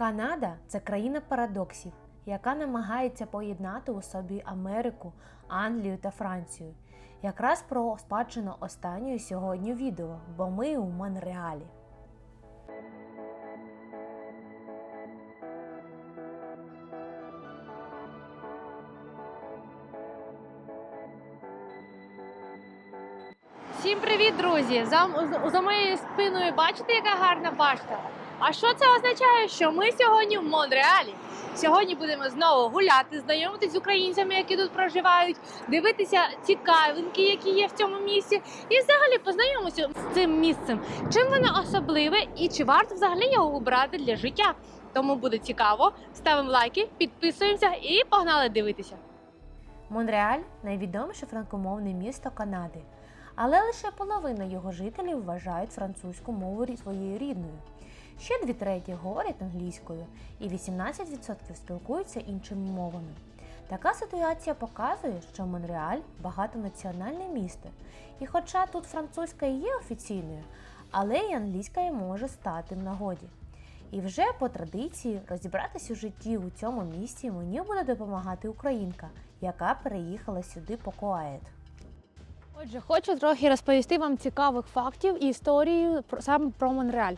Канада це країна парадоксів, яка намагається поєднати у собі Америку, Англію та Францію. Якраз про спадщину останньої сьогодні відео, бо ми у Монреалі. Всім привіт, друзі! За, за моєю спиною бачите, яка гарна башта? А що це означає? Що ми сьогодні в Монреалі. Сьогодні будемо знову гуляти, знайомитись з українцями, які тут проживають, дивитися цікавинки, які є в цьому місці, і взагалі познайомитися з цим місцем. Чим воно особливе і чи варто взагалі його обрати для життя? Тому буде цікаво. Ставимо лайки, підписуємося і погнали дивитися. Монреаль найвідоміше франкомовне місто Канади, але лише половина його жителів вважають французьку мову своєю рідною. Ще дві треті говорять англійською, і 18% спілкуються іншими мовами. Така ситуація показує, що Монреаль багатонаціональне місто, і хоча тут французька і є офіційною, але й англійська й може стати в нагоді. І вже по традиції розібратись у житті у цьому місті мені буде допомагати українка, яка переїхала сюди по коает. Отже, хочу трохи розповісти вам цікавих фактів і історію саме про Монреаль.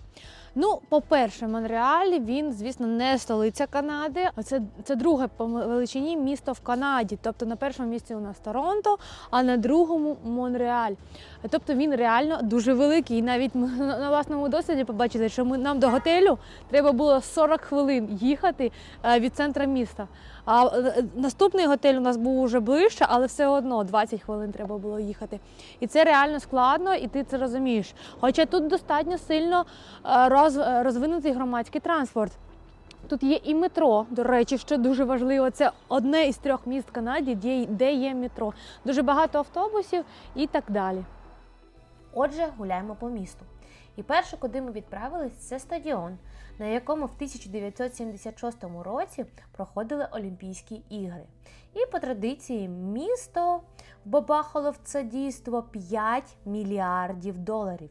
Ну, по-перше, Монреаль він, звісно, не столиця Канади, це, це друге по величині місто в Канаді. Тобто на першому місці у нас Торонто, а на другому Монреаль. Тобто він реально дуже великий. І навіть ми на власному досвіді побачили, що ми нам до готелю треба було 40 хвилин їхати е, від центра міста. А е, наступний готель у нас був уже ближче, але все одно 20 хвилин треба було їхати. І це реально складно, і ти це розумієш. Хоча тут достатньо сильно е, розвинутий громадський транспорт. Тут є і метро, до речі, що дуже важливо. Це одне із трьох міст Канаді, де- де є метро. Дуже багато автобусів і так далі. Отже, гуляємо по місту. І перше, куди ми відправились, це стадіон, на якому в 1976 році проходили Олімпійські ігри. І по традиції місто бабахало в це дійство 5 мільярдів доларів.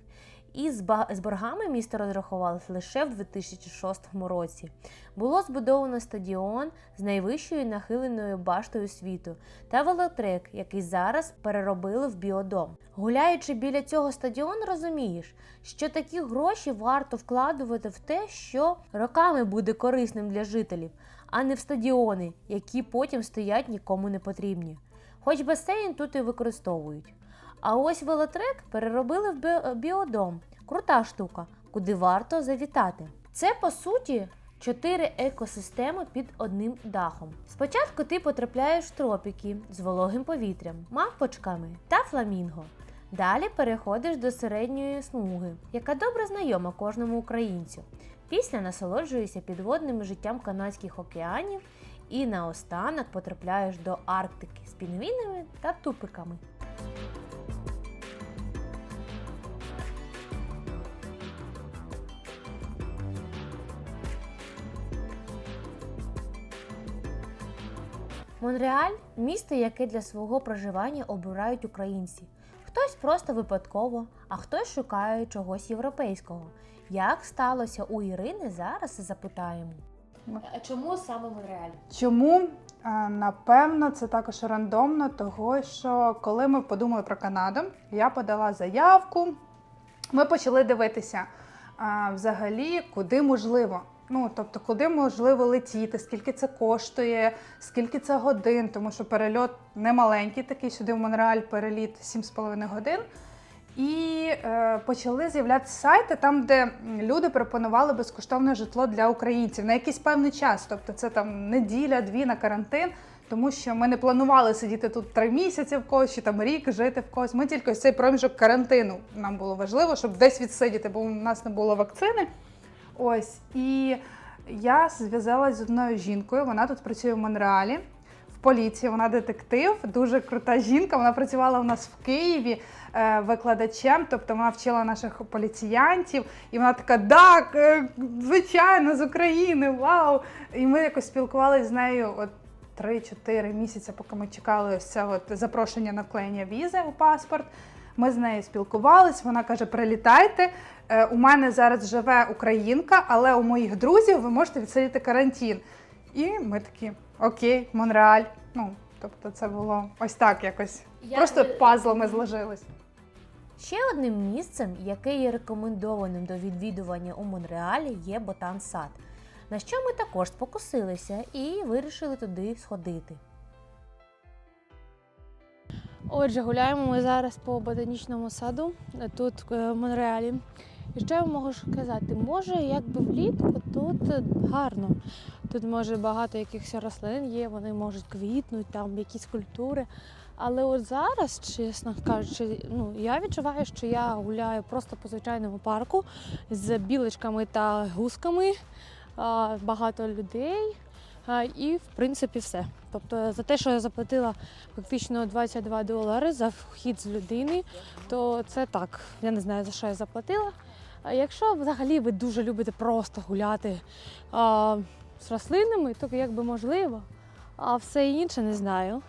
І з боргами місто розрахувалось лише в 2006 році. Було збудовано стадіон з найвищою нахиленою баштою світу та велотрек, який зараз переробили в біодом. Гуляючи біля цього стадіону, розумієш, що такі гроші варто вкладувати в те, що роками буде корисним для жителів, а не в стадіони, які потім стоять нікому не потрібні. Хоч басейн тут і використовують. А ось велотрек переробили в біодом. Крута штука, куди варто завітати. Це по суті чотири екосистеми під одним дахом. Спочатку ти потрапляєш в тропіки з вологим повітрям, мавпочками та фламінго. Далі переходиш до середньої смуги, яка добре знайома кожному українцю. Після насолоджуєшся підводним життям канадських океанів і наостанок потрапляєш до Арктики з пінгвінами та тупиками. Монреаль місто, яке для свого проживання обирають українці. Хтось просто випадково, а хтось шукає чогось європейського. Як сталося у Ірини, зараз запитаємо. А чому саме Монреаль? Чому? Напевно, це також рандомно, того що коли ми подумали про Канаду, я подала заявку. Ми почали дивитися а, взагалі, куди можливо. Ну, тобто, куди можливо летіти, скільки це коштує, скільки це годин, тому що перельот не маленький, такий сюди в Монреаль переліт 7,5 годин. І е, почали з'являтися сайти там, де люди пропонували безкоштовне житло для українців на якийсь певний час. Тобто це там неділя, дві на карантин, тому що ми не планували сидіти тут три місяці в когось чи там рік жити в когось. Ми тільки ось цей проміжок карантину нам було важливо, щоб десь відсидіти, бо у нас не було вакцини. Ось і я зв'язалася з одною жінкою. Вона тут працює в Монреалі. В поліції вона детектив, дуже крута жінка. Вона працювала у нас в Києві е, викладачем, тобто вона вчила наших поліціянтів, і вона така, так, е, звичайно, з України, вау! І ми якось спілкувалися з нею от 3-4 місяці, поки ми чекали ось це от запрошення на вклеєння візи у паспорт. Ми з нею спілкувались. Вона каже: прилітайте. Е, У мене зараз живе українка, але у моїх друзів ви можете відсидіти карантин. І ми такі: Окей, Монреаль. Ну, тобто, це було ось так якось. Я- Просто пазлами зложилось. Ще одним місцем, яке є рекомендованим до відвідування у Монреалі, є Ботан Сад, на що ми також спокусилися і вирішили туди сходити. Отже, гуляємо ми зараз по ботанічному саду тут е, в Монреалі. І що я можу сказати? Може, якби влітку тут гарно. Тут може багато якихось рослин є, вони можуть квітнути, там якісь культури. Але от зараз, чесно кажучи, ну я відчуваю, що я гуляю просто по звичайному парку з білочками та гусками, багато людей. І в принципі все. Тобто за те, що я заплатила фактично 22 долари за вхід з людини, то це так. Я не знаю за що я заплатила. А якщо взагалі ви дуже любите просто гуляти а, з рослинами, то якби можливо, а все інше не знаю.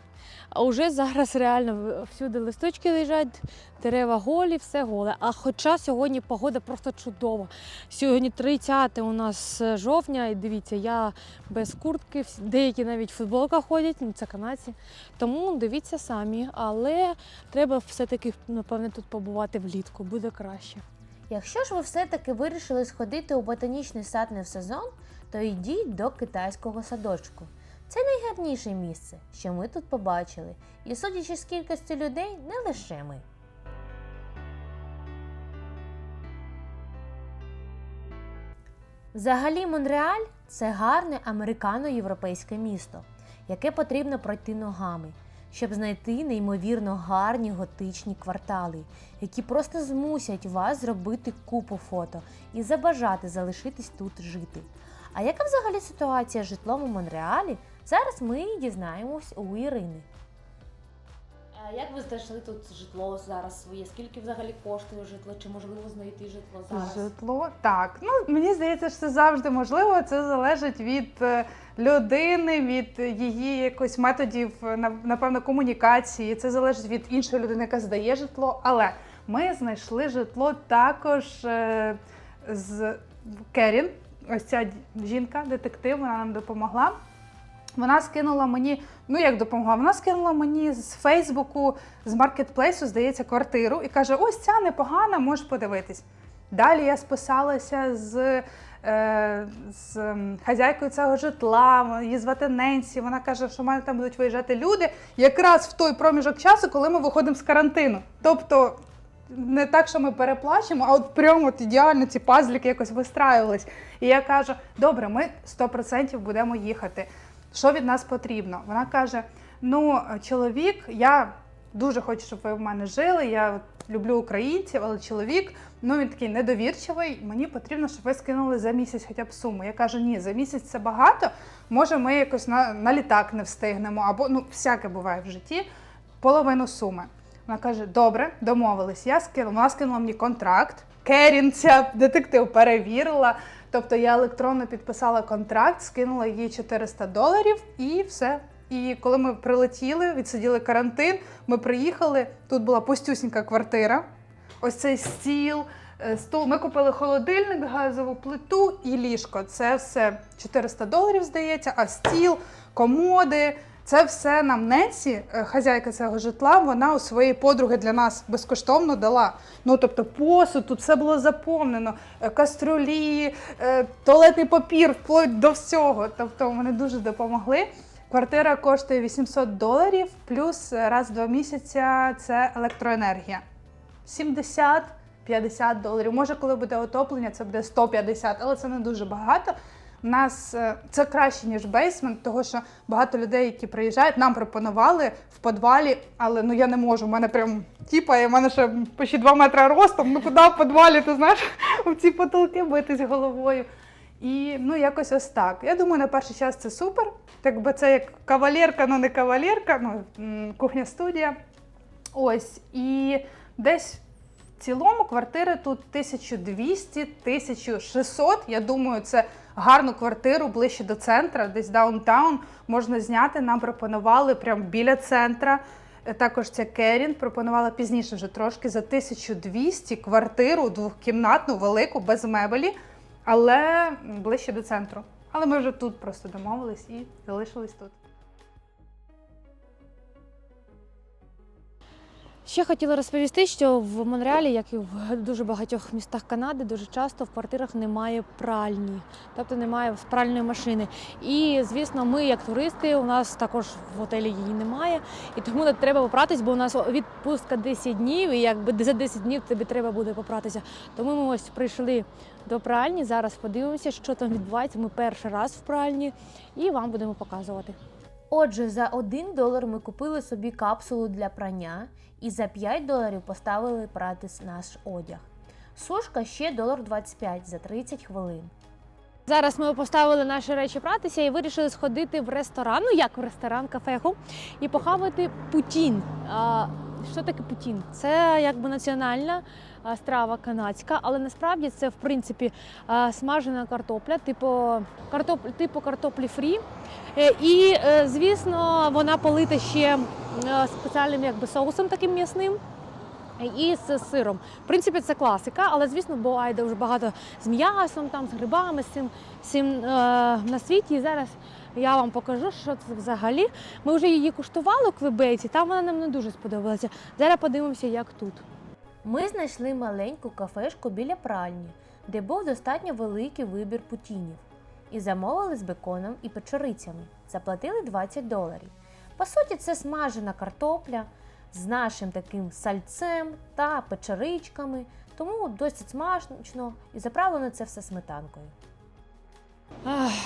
А вже зараз реально всюди листочки лежать, дерева голі, все голе. А хоча сьогодні погода просто чудова. Сьогодні 30 у нас жовтня, і дивіться, я без куртки, деякі навіть в футболках ходять, ну це канадці. Тому дивіться самі, але треба все-таки, напевне, тут побувати влітку, буде краще. Якщо ж ви все-таки вирішили сходити у ботанічний сад не в сезон, то йдіть до китайського садочку. Це найгарніше місце, що ми тут побачили, і судячи з кількості людей, не лише ми. Взагалі, Монреаль це гарне американо-європейське місто, яке потрібно пройти ногами, щоб знайти неймовірно гарні готичні квартали, які просто змусять вас зробити купу фото і забажати залишитись тут жити. А яка взагалі ситуація з житлом у Монреалі? Зараз ми дізнаємось у Ірини. Як ви знайшли тут житло зараз своє? Скільки взагалі коштує житло? Чи можливо знайти житло зараз? Житло так. Ну мені здається, що це завжди можливо. Це залежить від е, людини, від її якось методів, е, напевно, комунікації. Це залежить від іншої людини, яка здає житло. Але ми знайшли житло також е, з Керін. Ось ця жінка, детектив, вона нам допомогла. Вона скинула мені, ну як допомогла, вона скинула мені з Фейсбуку, з маркетплейсу, здається, квартиру і каже: ось ця непогана, можеш подивитись. Далі я списалася з, е, з хазяйкою цього житла, її звати Ненсі. Вона каже, що в мене там будуть виїжджати люди якраз в той проміжок часу, коли ми виходимо з карантину. Тобто не так, що ми переплачемо, а от прямо от ідеально ці пазлики якось вистраювались. І я кажу: добре, ми 100% будемо їхати. Що від нас потрібно? Вона каже: Ну, чоловік, я дуже хочу, щоб ви в мене жили. Я люблю українців, але чоловік, ну він такий недовірчивий. Мені потрібно, щоб ви скинули за місяць хоча б суму. Я кажу, ні, за місяць це багато. Може, ми якось на, на літак не встигнемо, або ну всяке буває в житті. Половину суми. Вона каже: добре, домовились. Я скинула, вона скинула мені контракт. Керін, ця детектив перевірила. Тобто я електронно підписала контракт, скинула їй 400 доларів і все. І коли ми прилетіли, відсиділи карантин, ми приїхали. Тут була пустюсінька квартира. Ось цей стіл, е, стол. Ми купили холодильник, газову плиту і ліжко. Це все 400 доларів, здається, а стіл, комоди. Це все нам Ненсі, е, хазяйка цього житла, вона у своєї подруги для нас безкоштовно дала. Ну тобто посуд, тут все було заповнено, е, каструлі, е, туалетний папір, вплоть до всього. Тобто вони дуже допомогли. Квартира коштує 800 доларів, плюс раз в два місяця це електроенергія. 70-50 доларів. Може, коли буде отоплення, це буде 150, але це не дуже багато. У нас е, це краще, ніж бейсмент, тому що багато людей, які приїжджають, нам пропонували в підвалі, але ну я не можу. У мене прям тіпає, у мене ще почти 2 метри ростом. Ну куди в підвалі, ти знаєш, в ці потолки битись головою. І ну якось ось так. Я думаю, на перший час це супер. Так би це як кавалерка, ну не кавалерка, ну кухня-студія. Ось. І десь в цілому квартири тут 1200-1600. Я думаю, це гарну квартиру ближче до центра, десь даунтаун можна зняти. Нам пропонували прямо біля центра. Е, Також ця Керін пропонувала пізніше вже трошки за 1200 квартиру двохкімнатну, велику, без мебелі, але ближче до центру. Але ми вже тут просто домовились і залишились тут. Ще хотіла розповісти, що в Монреалі, як і в дуже багатьох містах Канади, дуже часто в квартирах немає пральні, тобто немає пральної машини. І звісно, ми, як туристи, у нас також в готелі її немає. І тому треба попратись, бо у нас відпустка 10 днів, і якби за 10 днів тобі треба буде попратися. Тому ми ось прийшли до пральні. Зараз подивимося, що там відбувається. Ми перший раз в пральні і вам будемо показувати. Отже, за 1 долар ми купили собі капсулу для прання і за 5 доларів поставили пратись наш одяг. Сушка ще долар 25 за 30 хвилин. Зараз ми поставили наші речі пратися і вирішили сходити в ресторан, ну як в ресторан, кафеху, і похавати путін. А, що таке путін? Це якби національна страва канадська, але насправді це в принципі смажена картопля, типу, картоп, типу картоплі фрі. Е, І, е, звісно, вона полита ще е, спеціальним якби соусом таким м'ясним. І з сиром. В принципі, це класика, але звісно, буває дуже багато з м'ясом, там, з грибами, з цим, цим е, на світі. І зараз я вам покажу, що це взагалі. Ми вже її куштували у Квебейці, там вона нам не дуже сподобалася. Зараз подивимося, як тут. Ми знайшли маленьку кафешку біля пральні, де був достатньо великий вибір путінів. І замовили з беконом і печерицями. Заплатили 20 доларів. По суті, це смажена картопля з нашим таким сальцем та печеричками, тому досить смачно і заправлено це все сметанкою.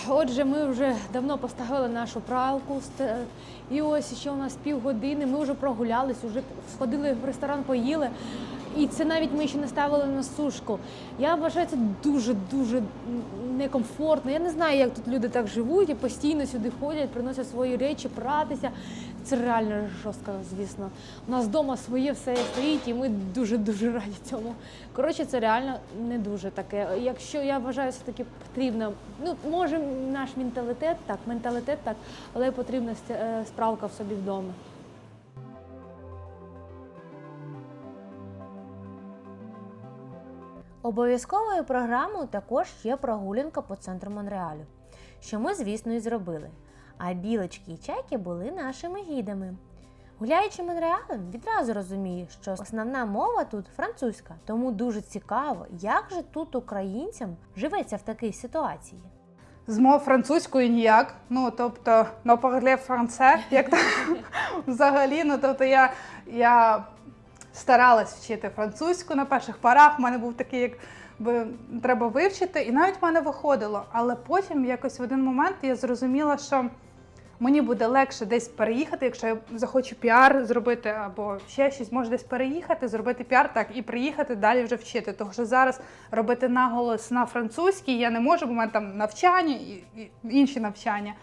Отже, ми вже давно поставили нашу пралку. І ось ще у нас півгодини. Ми вже прогулялись, вже сходили в ресторан, поїли. І це навіть ми ще не ставили на сушку. Я вважаю, це дуже-дуже некомфортно. Я не знаю, як тут люди так живуть і постійно сюди ходять, приносять свої речі, пратися. Це реально жорстко, звісно. У нас вдома своє все стоїть, і ми дуже-дуже раді цьому. Коротше, це реально не дуже таке. Якщо я вважаю, все таки потрібно, ну може наш менталітет так, менталітет так, але потрібна е, справка в собі вдома. Обов'язковою програмою також є прогулянка по центру Монреалю, що ми, звісно, і зробили. А білочки і чайки були нашими гідами. Гуляючи Монреалем, відразу розумієш, що основна мова тут французька, тому дуже цікаво, як же тут українцям живеться в такій ситуації. З мов французькою ніяк. Ну, тобто, no parler français, як взагалі. Ну, тобто я, я старалась вчити французьку на перших парах. У мене був такий, як би треба вивчити, і навіть в мене виходило. Але потім якось в один момент я зрозуміла, що мені буде легше десь переїхати, якщо я захочу піар зробити або ще щось, можу десь переїхати, зробити піар, так і приїхати далі вже вчити. Тому що зараз робити наголос на французькій я не можу, бо в мене там навчання і інші навчання.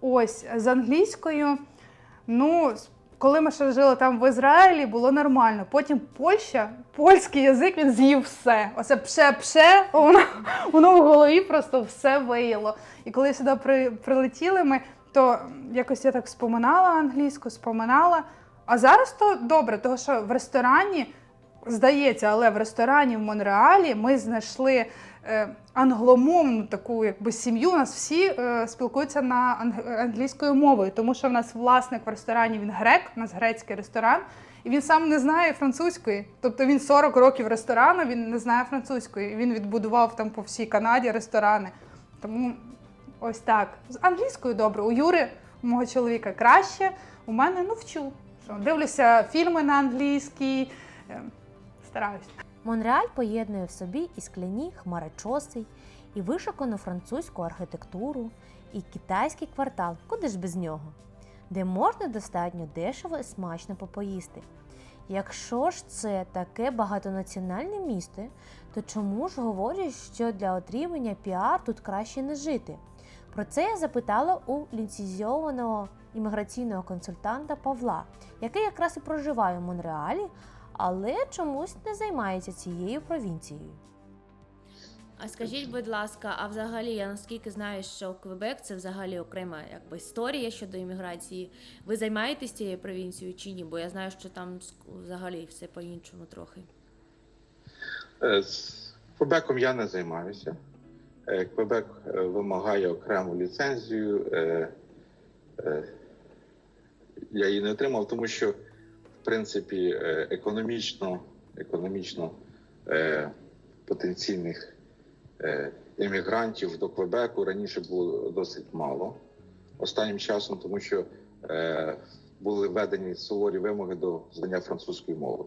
Ось з англійською, ну. Коли ми ще жили там в Ізраїлі, було нормально. Потім Польща, польський язик він з'їв все. Оце пше-пше, воно, воно в голові просто все виїло. І коли сюди при, прилетіли ми, то якось я так споминала англійську, споминала. А зараз то добре, тому що в ресторані, здається, але в ресторані в Монреалі ми знайшли англомовну таку якби сім'ю. У нас всі е, спілкуються на англійською мовою, тому що в нас власник в ресторані він грек, у нас грецький ресторан. І він сам не знає французької. Тобто він 40 років ресторану, він не знає французької. Він відбудував там по всій Канаді ресторани. Тому ось так. З англійською добре. У Юри, у мого чоловіка, краще. У мене ну вчу. Дивлюся фільми на англійській. е, Стараюсь. Монреаль поєднує в собі і скляні хмарочоси, і вишукану французьку архітектуру, і китайський квартал, куди ж без нього, де можна достатньо дешево і смачно попоїсти. Якщо ж це таке багатонаціональне місто, то чому ж говорять, що для отримання піар тут краще не жити? Про це я запитала у ліцензійованого імміграційного консультанта Павла, який якраз і проживає в Монреалі, але чомусь не займається цією провінцією. А скажіть, будь ласка, а взагалі я наскільки знаю, що Квебек це взагалі окрема якби історія щодо імміграції. Ви займаєтесь цією провінцією чи ні? Бо я знаю, що там взагалі все по-іншому трохи. Е, З Квебеком я не займаюся. Е, Квебек е, вимагає окрему ліцензію. Я її не отримав, тому що, принципі, е, економічно, економічно е, потенційних е, іммігрантів до Квебеку раніше було досить мало. Останнім часом, тому що е, були введені суворі вимоги до знання французької мови.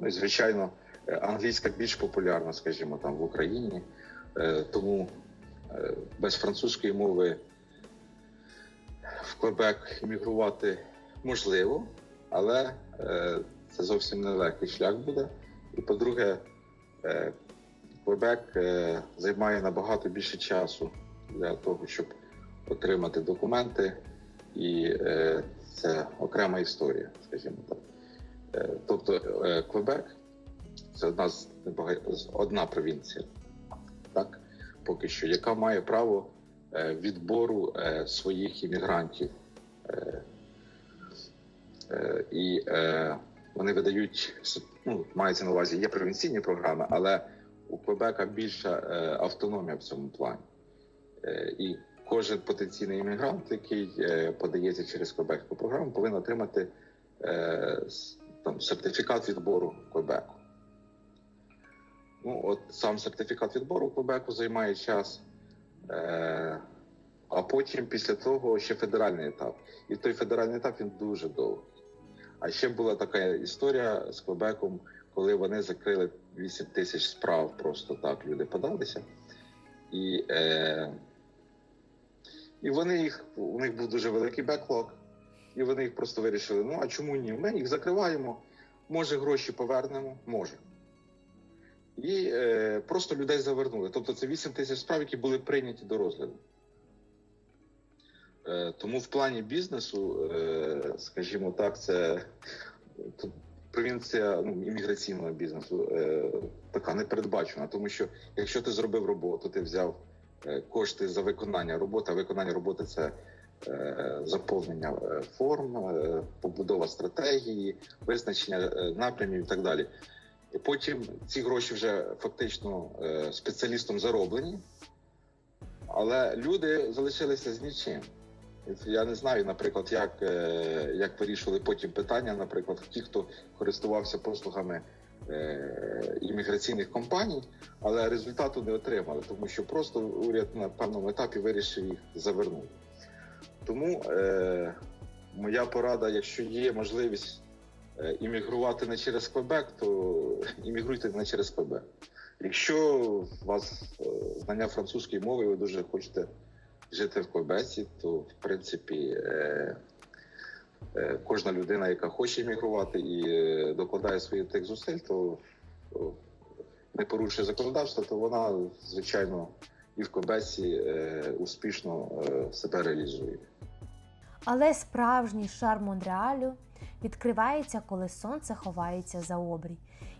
Ну і звичайно, Е, Англійська більш популярна, скажімо, там в Україні, Е, тому е, без французької мови в Квебек іммігрувати можливо, але е, це зовсім не легкий шлях буде. І по-друге, Квебек займає набагато більше часу для того, щоб отримати документи, і е, це окрема історія, скажімо так. Е, Тобто Квебек це одна з одна провінція, так поки що, яка має право відбору своїх іммігрантів. Е, І е, вони видають ну, мається на увазі, є провінційні програми, але у Квебека більша е, автономія в цьому плані. І кожен потенційний іммігрант, який подається через Квебекську програму, повинен отримати там, сертифікат відбору Квебеку. Ну, от сам сертифікат відбору Квебеку займає час, а потім після того ще федеральний етап. І той федеральний етап він дуже довгий. А ще була така історія з Квебеком, коли вони закрили 8 тисяч справ, просто так люди подалися. І, е, і вони їх, у них був дуже великий беклог, і вони їх просто вирішили: ну а чому ні? Ми їх закриваємо, може гроші повернемо, може. І е, просто людей завернули. Тобто це 8 тисяч справ, які були прийняті до розгляду. Е, тому в плані бізнесу, е, скажімо так, це провінція ну, імміграційного бізнесу е, така непередбачена. Тому що якщо ти зробив роботу, ти взяв кошти за виконання роботи, а виконання роботи це заповнення форм, побудова стратегії, визначення напрямів і так далі. І потім ці гроші вже фактично спеціалістом зароблені, але люди залишилися з нічим. Я не знаю, наприклад, як, е, як вирішували потім питання, наприклад, ті, хто користувався послугами е, імміграційних компаній, але результату не отримали, тому що просто уряд на певному етапі вирішив їх завернути. Тому е, моя порада, якщо є можливість е, іммігрувати не через Квебек, то іммігруйте не через Квебек. Якщо у вас знання французької мови, ви дуже хочете жити в Квебеці, то в принципі е, е, кожна людина, яка хоче іммігрувати і е, докладає своїх тих зусиль, то не порушує законодавство, то вона, звичайно, і в Квебеці е, успішно е, себе реалізує. Але справжній шарм Монреалю відкривається, коли сонце ховається за обрій,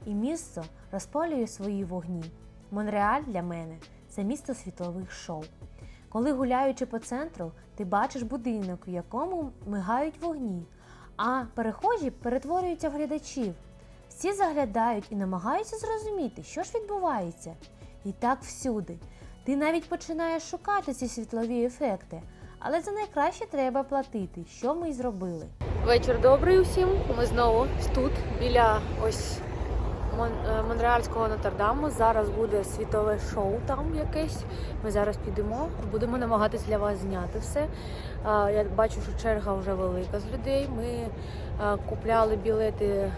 і місто розпалює свої вогні. Монреаль для мене це місто світлових шоу. Коли гуляючи по центру, ти бачиш будинок, в якому мигають вогні, а перехожі перетворюються в глядачів. Всі заглядають і намагаються зрозуміти, що ж відбувається. І так всюди. Ти навіть починаєш шукати ці світлові ефекти, але за найкраще треба платити, що ми й зробили. Вечір добрий усім. Ми знову тут, біля ось Монреальського Нотр-Даму. Зараз буде світове шоу там якесь. Ми зараз підемо, будемо намагатись для вас зняти все. Я бачу, що черга вже велика з людей. Ми е, купляли білети е,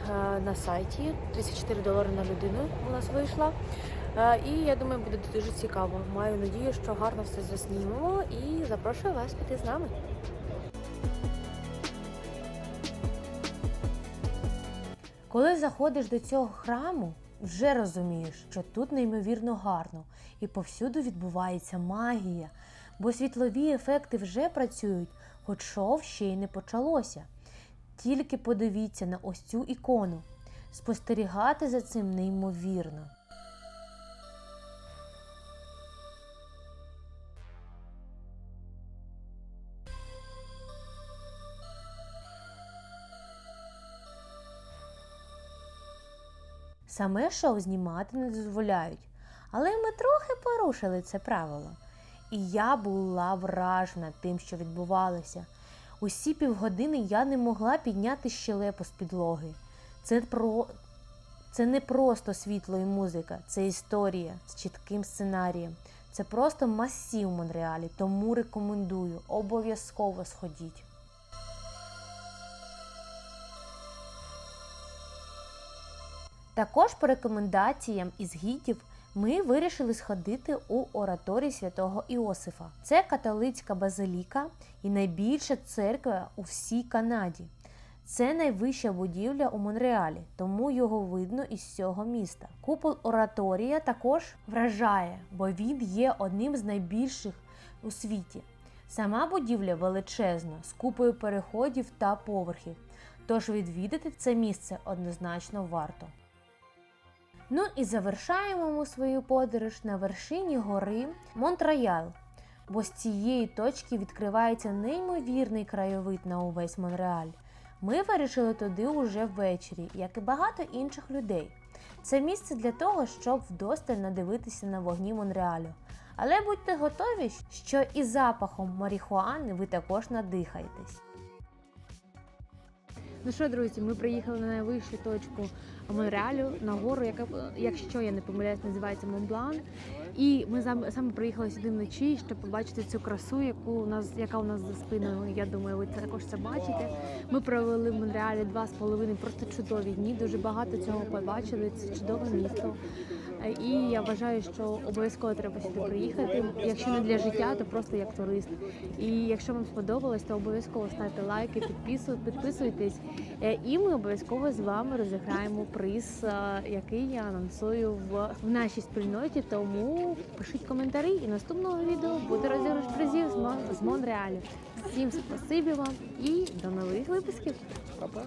на сайті. 34 долари на людину у нас вийшла. Е, І я думаю, буде дуже цікаво. Маю надію, що гарно все заснімемо і запрошую вас піти з нами. Коли заходиш до цього храму, вже розумієш, що тут неймовірно гарно і повсюду відбувається магія, бо світлові ефекти вже працюють, хоч шоу ще й не почалося. Тільки подивіться на ось цю ікону. Спостерігати за цим неймовірно. Саме шоу знімати не дозволяють. Але ми трохи порушили це правило. І я була вражена тим, що відбувалося. Усі півгодини я не могла підняти щелепу з підлоги. Це про це не просто світло і музика, це історія з чітким сценарієм. Це просто масів Монреалі, тому рекомендую, обов'язково сходіть. Також по рекомендаціям із гідів ми вирішили сходити у ораторій святого Іосифа. Це католицька базиліка і найбільша церква у всій Канаді. Це найвища будівля у Монреалі, тому його видно із цього міста. Купол ораторія також вражає, бо він є одним з найбільших у світі. Сама будівля величезна, з купою переходів та поверхів. Тож відвідати це місце однозначно варто. Ну і завершаємо ми свою подорож на вершині гори Монтроял, бо з цієї точки відкривається неймовірний краєвид на увесь Монреаль. Ми вирішили туди уже ввечері, як і багато інших людей. Це місце для того, щоб вдосталь надивитися на вогні Монреалю. Але будьте готові, що і запахом марихуани ви також надихаєтесь. Ну що, друзі, ми приїхали на найвищу точку Монреалю на гору, яка, якщо я не помиляюсь, називається Монблан. І ми саме, приїхали сюди вночі, щоб побачити цю красу, яку у нас, яка у нас за спиною. Я думаю, ви також це бачите. Ми провели в Монреалі два з половиною просто чудові дні. Дуже багато цього побачили. Це чудове місто. Е, І я вважаю, що обов'язково треба сюди приїхати. Якщо не для життя, то просто як турист. І якщо вам сподобалось, то обов'язково ставте лайки, підписуй- підписуйтесь. Е, І ми обов'язково з вами розіграємо приз, е, який я анонсую в, нашій спільноті. Тому пишіть коментарі, і наступного відео буде розіграш призів з Монреалю. Всім спасибі вам і до нових випусків. Па-па!